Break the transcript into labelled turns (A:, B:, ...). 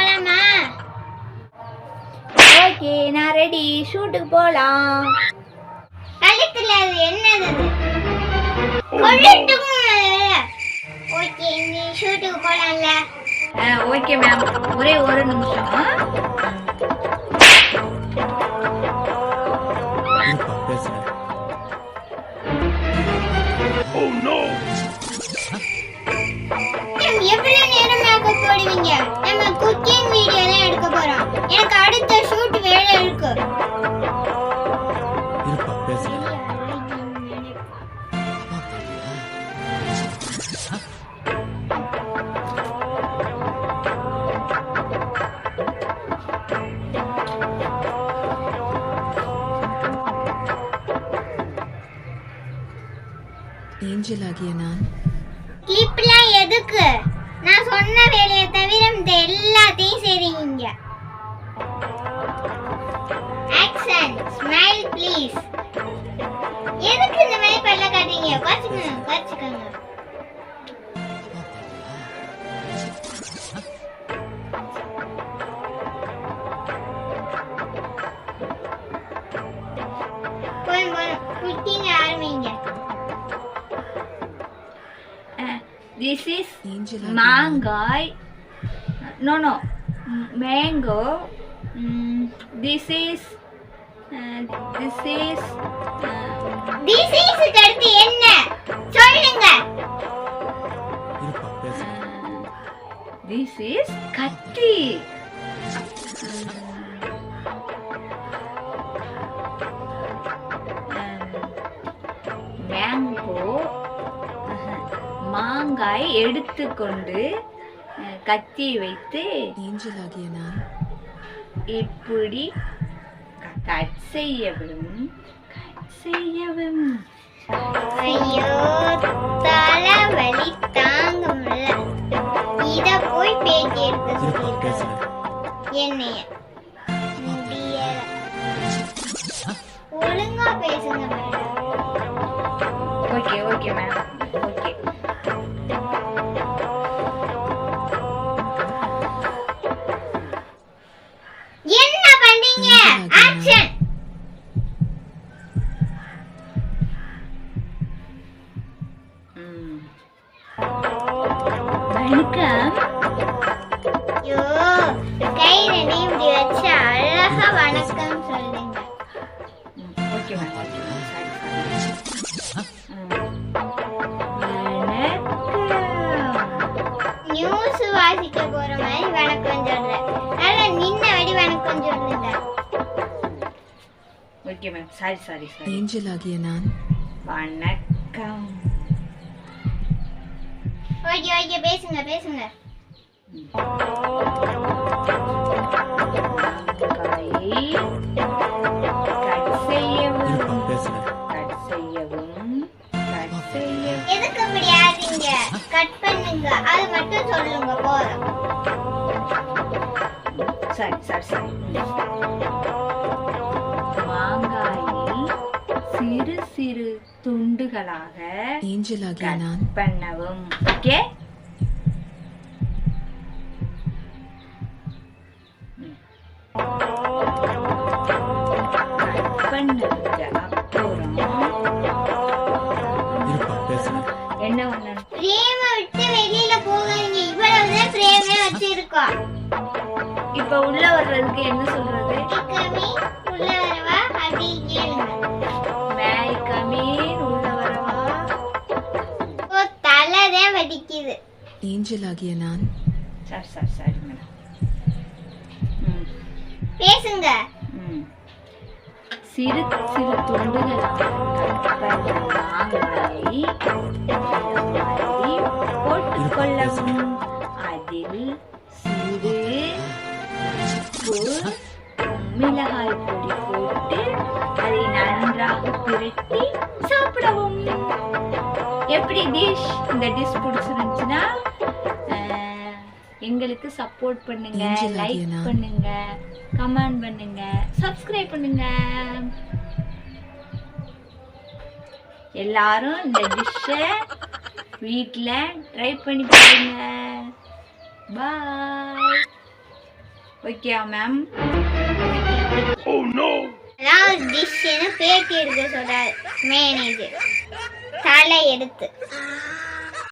A: போலாமா?
B: ஓகே நான் ரெடி ஷூட்டுக்கு போலாம்.
A: கழுத்துல அது என்னது? ஓகே இந்த ஷூட்டுக்கு போலாம்ல.
B: ஓகே மேம் ஒரே ஒரு நிமிஷம்
C: பேசுறேன்
A: மேம், எவ்வளவு நேரம் மேக்கப் போடுவீங்க? நம்ம எனக்கு அடுத்த ஷூட் வேலை இருக்கு.
C: இருப்பா பேசுறேன்
D: ஏஞ்சல் ஆகிய நான்.
A: கிளிப்லாம் எதுக்கு? காட்டுறீங்க குறைச்சிக்கோங்க குறைச்சிக்கோங்க போதும் போதும் குக்கிங் ஆரம்பிங்க
B: திஸ் இஸ்
D: ஏஞ்சல்
B: மாங்காய் no no mango this is this is is கத்தி மேங்கோ மாங்காய் எடுத்துக்கொண்டு கத்தி வைத்து
D: ஏஞ்சல் ஆகிய நான்
B: இப்படி கட் செய்யவும் கட் செய்யவும்.
A: ஐயோ தலைவலி. என்னைய முடியல ஒழுங்கா பேசுங்க மேடம்
B: ஓகே ஓகே
A: மேடம்
B: வணக்கம்
A: சொல்லுங்க.
B: ஓகே
A: நியூஸ் வாசிக்க போற மாதிரி வணக்கம் சொல்றேன் நல்லா நின்ன வடி வணக்கம் சொல்லுங்க.
B: Okay ma'am sorry sorry sorry
D: Angel ஆகிய நான்.
B: வணக்கம்.
A: ஓகே ஓகே பேசுங்க பேசுங்க. எதுக்கு இப்படி ஆடுறீங்க கட் பண்ணுங்க. அது மட்டும் சொல்லுங்க போதும்.
B: சரி சரி சரி. மாங்காயை சிறு சிறு துண்டுகளாக
D: ஏஞ்சல் ஆகிய
B: கட்
D: நான்.
B: பண்ணவும். ஓகே கட்
A: பிரேம விட்டு வெளியில போகாதீங்க. இவ்வளவுதான் பிரேமே வச்சிருக்கோம்.
B: இப்ப உள்ள வர்றதுக்கு என்ன சொல்றது?
A: உள்ள வரவா? அப்படி கேளுங்க
B: மேய் கமீன் உள்ள வரவா?
A: ஓ தலைதான் வலிக்குது.
D: ஏஞ்சல் ஆகிய நான்.
B: சரி சரி சரி மேடம். ம்.
A: பேசுங்க.
B: சிறு சிறு துண்டுகளாக கட் பண்ண மாங்காயை அதில் சிறு மிளகாய் பொடி போட்டு அதை நன்றாக பிரட்டி சாப்பிடவும் எப்படி டிஷ் இந்த டிஷ் பிடிச்சிருந்துச்சுன்னா எங்களுக்கு சப்போர்ட் பண்ணுங்க
D: ஏஞ்சல்
B: லைக் பண்ணுங்க கமெண்ட் பண்ணுங்க சப்ஸ்கிரைப் பண்ணுங்க எல்லாரும் இந்த டிஷ்ஷை வீட்டில் ட்ரை பண்ணி பாருங்க. பாய் ஓகேயா மேம்
A: அதாவது டிஷ்ஷுன்னு பேட்டி எடுக்க சொல்றாரு மேனேஜர் தலை எடுத்து.